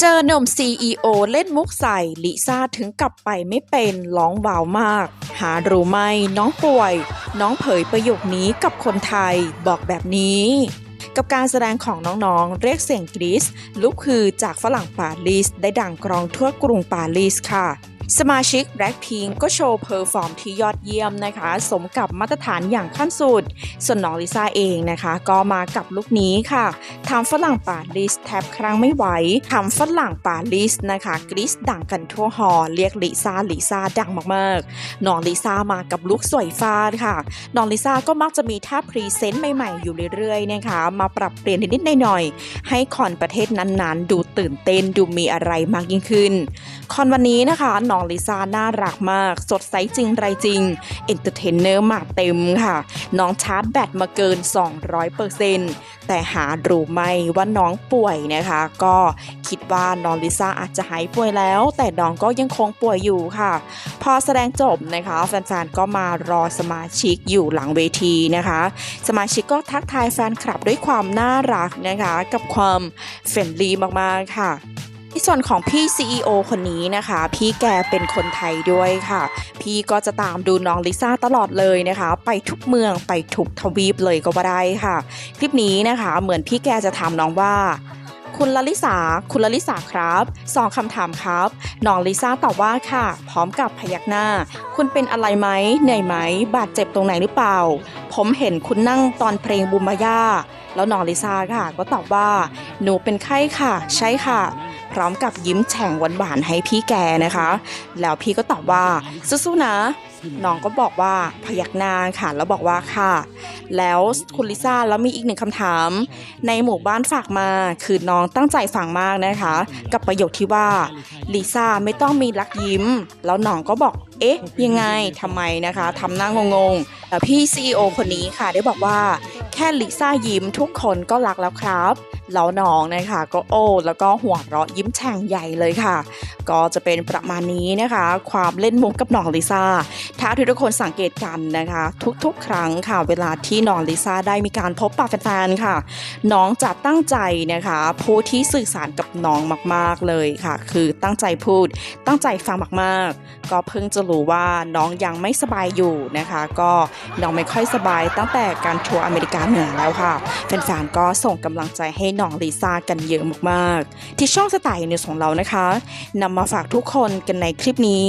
เจอหนุ่ม CEO เล่นมุกใส่ลิซ่าถึงกลับไปไม่เป็นร้องวาวมาก หารู้ไหมน้องป่วย น้องเผยประโยคนี้กับคนไทยบอกแบบนี้ กับการแสดงของน้องๆ เรียกเสียงกรีซลุกคือจากฝรั่งปารีสได้ดังกรองทั่วกรุงปารีสค่ะ สมาชิกแบล็คพิงก็โชว์เพอร์ฟอร์มที่ยอดเยี่ยมนะคะ สมกับมาตรฐานอย่างขั้นสุด ส่วนน้องลิซ่าเองนะคะ ก็มากับลุคนี้ค่ะทำฝรั่งปารีสแทบครั้งไม่ไหวทำฝรั่งปารีสนะคะ กรีซดังกันทั่วหอ เรียกลิซ่าลิซ่าดังมากๆน้องลิซ่ามากับลุคสวยฟ้าดค่ะน้องลิซ่าก็มักจะมีท่าพรีเซนต์ใหม่ๆ อยู่เรื่อยๆนะคะ มาปรับเปลี่ยนนิดๆหน่อยๆให้คอนประเทศนั้นๆ ดูตื่นเต้นดูมีอะไรมากยิ่งขึ้น คอนวันนี้นะคะน้ององลิซ่าน่ารักมาก สดใสจริงไรจริงเอนเตอร์เทนเนอร์มาเต็มค่ะ น้องชาร์จแบตมาเกิน 200%แต่หารู้ไหมว่าน้องป่วยนะคะ ก็คิดว่าน้องลิซ่าอาจจะหายป่วยแล้ว แต่น้องก็ยังคงป่วยอยู่ค่ะ พอแสดงจบนะคะแฟนๆก็มารอสมาชิกอยู่หลังเวทีนะคะ สมาชิกก็ทักทายแฟนคลับด้วยความน่ารักนะคะ กับความเฟรนลี่มากๆค่ะ ในส่วนของพี่ CEO คนนี้นะคะ พี่แกเป็นคนไทยด้วยค่ะ พี่ก็จะตามดูน้องลิซ่าตลอดเลยนะคะ ไปทุกเมืองไปทุกทวีปเลยก็ว่าได้ค่ะ คลิปนี้นะคะเหมือนพี่แกจะถามน้องว่าคุณลลิสา คุณลลิสาครับสองคำถามครับ น้องลิซ่าตอบว่าค่ะ พร้อมกับพยักหน้า คุณเป็นอะไรไหม เหนื่อยไหม บาดเจ็บตรงไหนหรือเปล่า ผมเห็นคุณนั่งตอนเพลงบุมบายาแล้วน้องลิซ่าค่ะ ก็ตอบว่า หนูเป็นไข้ค่ะ ใช่ค่ะ ร้อมกับยิ้มแฉ่งหวานๆให้พี่แกนะคะ แล้วพี่ก็ตอบว่าสู้ๆนะน้องก็บอกว่าพยักหน้าค่ะแล้วบอกว่าค่ะ แล้วคุณลิซ่าแล้วมีอีกหนึ่งคำถาม ในหมู่บ้านฝากมาคือน้องตั้งใจฟังมากนะคะ กับประโยคที่ว่าลิซ่าไม่ต้องมีรักยิ้ม แล้วน้องก็บอกเอ๊ะ ยังไงทำไมนะคะทำหน้างงๆแต่พี่ CEO คนนี้ค่ะได้บอกว่า แค่ลิซ่ายิ้มทุกคนก็รักแล้วครับ แล้วน้องนะคะก็โอ้แล้วก็หัวเราะยิ้มแฉ่งใหญ่เลยค่ะ ก็จะเป็นประมาณนี้นะคะ ความเล่นมุกกับน้องลิซ่า ถ้าทุกคนสังเกตกันนะคะ ทุกๆ ครั้งค่ะ เวลาที่น้องลิซ่าได้มีการพบปะแฟนๆค่ะ น้องจะตั้งใจนะคะพูดที่สื่อสารกับน้องมากๆเลยค่ะ คือตั้งใจพูด ตั้งใจฟังมากๆ ก็เพิ่งจะรู้ว่าน้องยังไม่สบายอยู่นะคะ ก็น้องไม่ค่อยสบายตั้งแต่การทัวร์อเมริกาเหนือแล้วค่ะแฟนๆก็ส่งกำลังใจให้หน่องลิซ่ากันเยอะมากๆ ที่ช่องสไตล์นิวส์ของเรานะคะนำมาฝากทุกคนกันในคลิปนี้